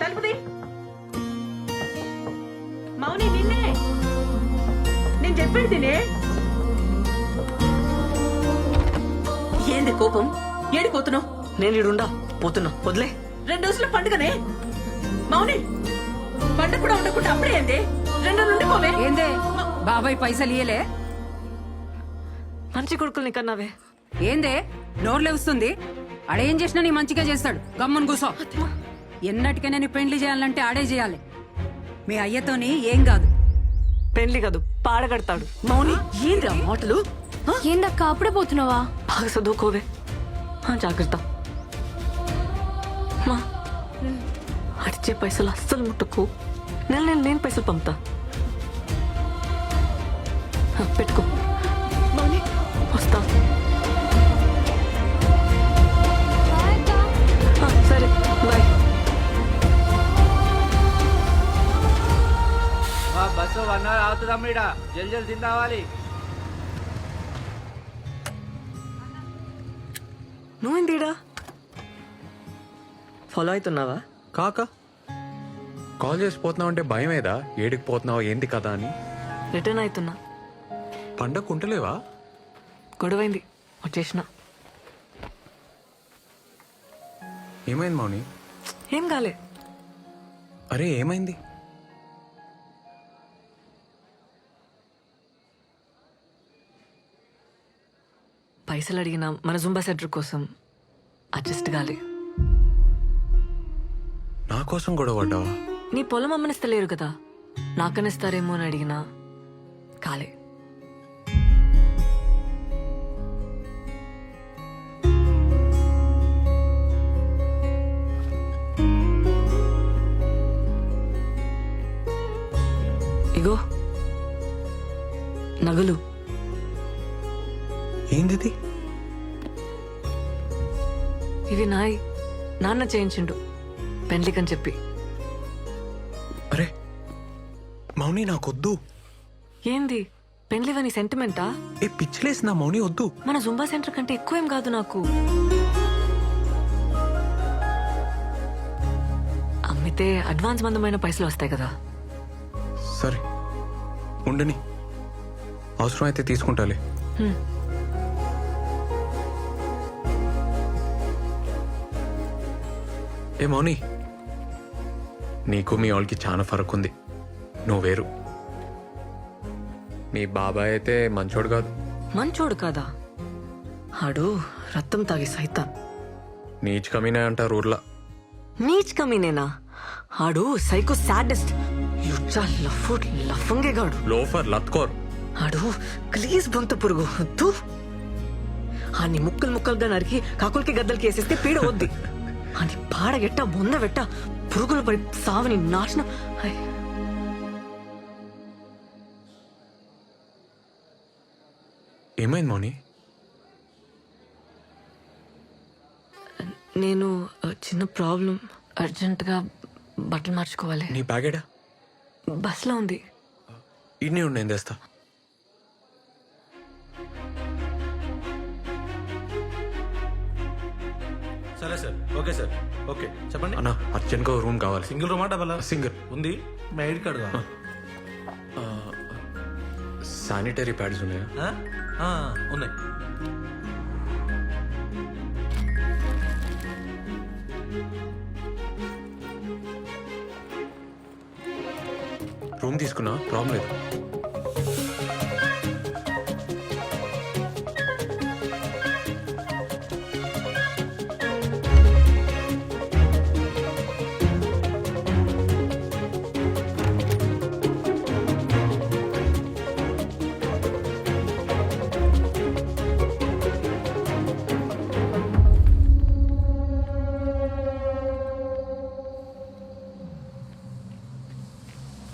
తలుపుది. మౌని నిన్నే. నేను చెప్పేది తినే. ఏంది కోపం? ఏడిపోతున్నావు నేను ఇడుండా పోతున్నా. వదిలే. రెండు రోజుల పండుగనే. మౌని పండుగ కూడా ఉండకుండా అప్పుడే ఏంది? రెండు రోజులు ఉండిపోవే ఏందే? బాబాయ్ పైసలు ఇయ్యలే? మంచి కొడుకుల్ని కన్నావే ఏందే? నోర్లే వస్తుంది ఆడేం చేసినా నీ మంచిగా చేస్తాడు. గమ్మున కూసో. ఎన్నటికైనా నీ పెండ్లి చేయాలంటే ఆడే చేయాలి. మీ అయ్యతోని ఏం కాదు. పెళ్ళి కాదు పాడగడతాడు. మౌని ఏంద్రా మాటలు? ఏందక్క అప్పుడే పోతున్నావా? బాగా చదువుకోవే. ఆ, జాగ్రత్త. మా అడిచే పైసలు అస్సలు ముట్టుకు. నెల నెల నేను పైసలు పంపుతా. పెట్టుకో. ఇడ జల్ జల్ తిని రావాలి నువ్వేందిడా ఫాలో అవుతున్నావా? కాక కాల్ చేసి పోతున్నావు అంటే భయమేదా ఏడికి పోతున్నావు? ఏంది కదా అని? రిటర్న్ అవుతున్నా. పండగ ఉంటలేవా గొడవైంది. వచ్చేసిన. ఏమైంది మౌని? ఏం కాలే. అరే ఏమైంది? పైసలు అడిగిన మన జుంబా సెంటర్ కోసం అడ్జస్ట్ కాలే. నా కోసం గొడవ పడ్డావా? నీ పొలం అమ్మనిస్తలేరు కదా. నాకనిస్తారేమో అని అడిగినా కాలే. ఇగో నగలు. ఏందిది ఇవి నాయి. నాన్న చేయించిండు. పెండ్లికని చెప్పి. అరే మౌని నాకొద్దు. ఏంది? పెండ్లివని సెంటిమెంటా? ఏ పిచ్చిలేసి నా మౌని? వద్దు. మన జుంబా సెంటర్ కంటే ఎక్కువేం కాదు నాకు. అమ్మితే అడ్వాన్స్ మందమైన పైసలు వస్తాయి కదా. సరే ఉండని. అవసరం అయితే తీసుకుంటాలే ఏ మౌని నీకు మీ వాళ్ళకి చాలా ఫరక్ ఉంది నువ్వు వేరు. మీ బాబాయ్ అయితే మంచోడు కాదు. మంచోడు కాదా? ఆడు రక్తం తాగి సైతాన్. నీచ్ కమీనే అంటారు ఊర్లో నీచ్ కమీనేనా? ఆడు సైకో సాడెస్ట్. యుచ్చా లఫ్ఫుడ్ లఫంగేగాడు లోఫర్ లత్కోర్. ఆడు ప్లీజ్ బొంత పురుగు. తూ. ఆని ముక్కలు ముక్కలుగా నరికి కాకులకి గద్దలకి వేసేస్తే పీడ వద్ది. అని పాడగెట్ట బొంద పెట్ట పురుగులు పడి సావని నాశనం. ఏమైంది మౌని? నేను ఆ, చిన్న ప్రాబ్లం. అర్జెంటుగా బట్టలు మార్చుకోవాలి. నీ బ్యాగేడా? బస్లో ఉంది. ఇన్ని ఉండి నేను తెస్తా. సరే సార్. Okay sir. ఓకే. చెప్పండి. అన్న అర్జెంట్గా రూమ్ కావాలి. సింగిల్ రూమా డబల్? సింగిల్. ఉంది. మీ ఐడి కార్డు కావాలా? శానిటరీ ప్యాడ్స్ ఉన్నాయా? ఆ? ఉన్నాయి. రూమ్ తీసుకున్నా? ప్రాబ్లం లేదు.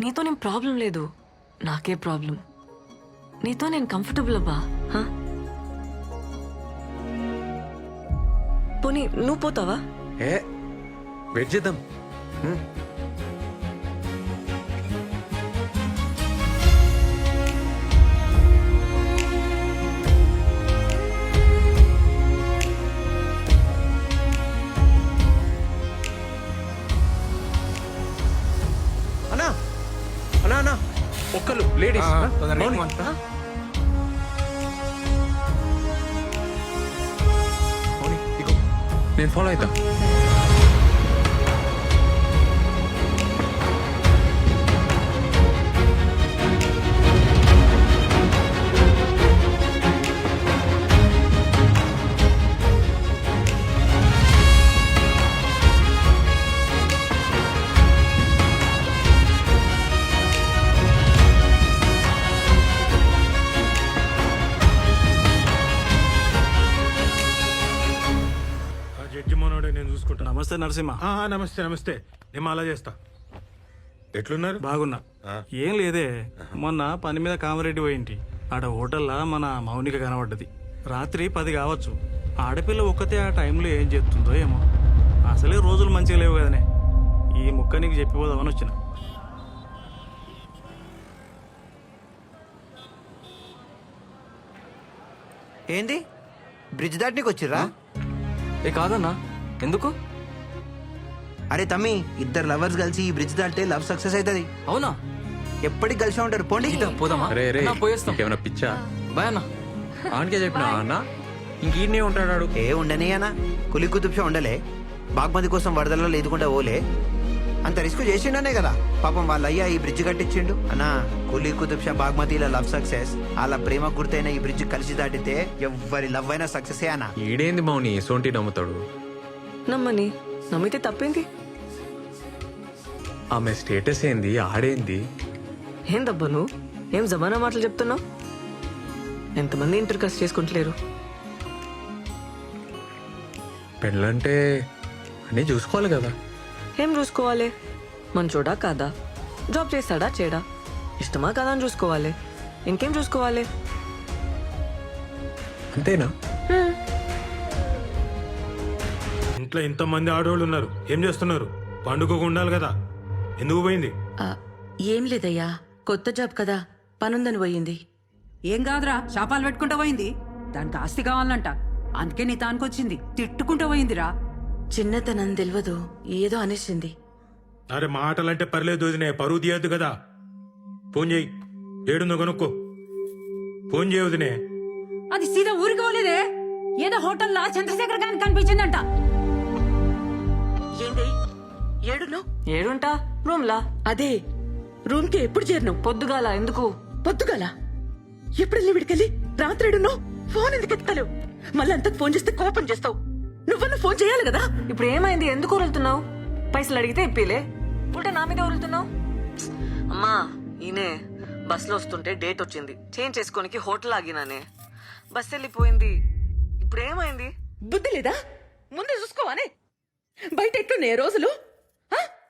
నీతో నేను ప్రాబ్లం లేదు. నాకే ప్రాబ్లం. నీతో నేను కంఫర్టబుల్ అబ్బా పోనీ నువ్వు పోతావా? ఏ వెయిట్ చేద్దాం. ఆ, తొందరగా మౌని. ఇవ్వమంటా? మౌని, ఇగో. నేను ఫాలో అవుతా చూసుకుంటా. నమస్తే నరసింహ. ఆ, నమస్తే నమస్తే. నేను అలా చేస్తా. ఎట్లున్నారు? బాగున్నా. ఏం లేదే. మొన్న పని మీద కామరెడ్డి పోయింటి. ఆడ హోటల్లా మన మౌనిక కనబడ్డది. రాత్రి పది కావచ్చు. ఆడపిల్ల ఒక్కతే ఆ టైంలో ఏం చెప్తుందో ఏమో. అసలే రోజులు మంచిగా లేవు కదనే. ఈ ముక్క నీకు చెప్పిపోదామని వచ్చిన. ఏంది? బ్రిడ్జ్ దాటనీకి వచ్చిర్రా ఏ కాదన్నా. ఎందుకు అరే తమ్మి ఇద్దరు లవర్స్ కలిసి ఈ బ్రిడ్జ్ దాటితే లవ్ సక్సెస్ అవుతుంది అవునా? ఎప్పటికి కలిసి ఉంటారు? పోండి. ఇదా పోదామా? అరే రే అన్నా, పోయేస్తాం. ఏమైనా పిచ్చా? బాయ్ అన్నా. ఆనకే చెప్పినా అన్న? ఇంక ఈడనే ఉంటాడు. ఏ ఉండని అన్న. కులి కుతుబ్షా ఉండలే. బాగ్మతి కోసం వరదల్లో లేదుకుండా ఓలే అంత రిస్క్ చేసిండనే కదా. పాపం వాళ్ళ అయ్యా ఈ బ్రిడ్జ్ కట్టించిండు. అన్నా కులి కుతుబ్షా బాగ్మతిల లవ్ సక్సెస్ వాళ్ళ ప్రేమ గుర్తైన ఈ బ్రిడ్జ్ కలిసి దాటితే ఎవ్వరి లవ్ అయినా సక్సెస్ అన్నా. ఈడేంది మౌని? సోంటి నమ్ముతాడు. నమ్మని నమ్మితే తప్పేంది? ఆమె స్టేటస్ ఏంది? ఆడేంది? ఏందబ్బా నువ్వు? ఏం జమానా మాటలు చెప్తున్నావు? ఎంతమంది ఇంటర్ కాస్ట్ చేసుకుంటలేరు? పెళ్ళంటే అన్నీ చూసుకోవాలి కదా. ఏం చూసుకోవాలి? మంచోడా కాదా? జాబ్ చేస్తాడా చేయడా ఇష్టమా కాదా అని చూసుకోవాలి. ఇంకేం చూసుకోవాలి? అంతేనా? ఇంట్లో ఇంతమంది ఆడవాళ్ళు ఉన్నారు. ఏం చేస్తున్నారు? పండుగకు ఉండాలి కదా. ఎందుకు పోయింది? ఆ, ఏం లేదయ్యా. కొత్త జాబ్ కదా. పనుందని పోయింది. ఏం కాదురా శాపాలు పెట్టుకుంటూ పోయింది. దానికి ఆస్తి కావాలంట. అందుకే నీ తానుకొచ్చింది. తిట్టుకుంటూ పోయిందిరా. చిన్నతనం తెలియదు ఏదో అనేసింది. అరే మాటలంటే పర్లేదు వదినే. పరువు తీయద్దు కదా. ఫోన్ చేయి. ఏడుందో కనుక్కో. ఫోన్ చేయ వదినే. అది సీదా ఊరికి పోలేదే. ఏదో హోటల్లో చంద్రశేఖర్ గారికి కనిపించిందంట. ఏడును ఏడుంటా? రూమ్లా? అదే రూమ్కి ఎప్పుడు చేరినావు? పొద్దుగాల ఎందుకు? పొద్దుగాల? ఎప్పుడెళ్ళి విడికెళ్ళి? రాత్రేడును ఫోన్ ఎందుకు ఎత్తుతలేవు మళ్ళీ అంతకు ఫోన్ చేస్తే కోపం చేస్తావు. నువ్వన్నా ఫోన్ చేయాలి కదా? ఇప్పుడు ఏమైంది? ఎందుకు ఉరులుతున్నావు పైసలు అడిగితే ఇప్పిలే. ఉల్టా నా మీద ఉరులుతున్నావు అమ్మా ఈయనే బస్సులో వస్తుంటే డేట్ వచ్చింది. చేంజ్ చేసుకోనికి హోటల్ ఆగినానే. బస్ వెళ్ళిపోయింది. ఇప్పుడు ఏమైంది బుద్ధి లేదా? ముందే చూసుకోవానే. బయట ఎట్లున్నాయి రోజులు? ఆ?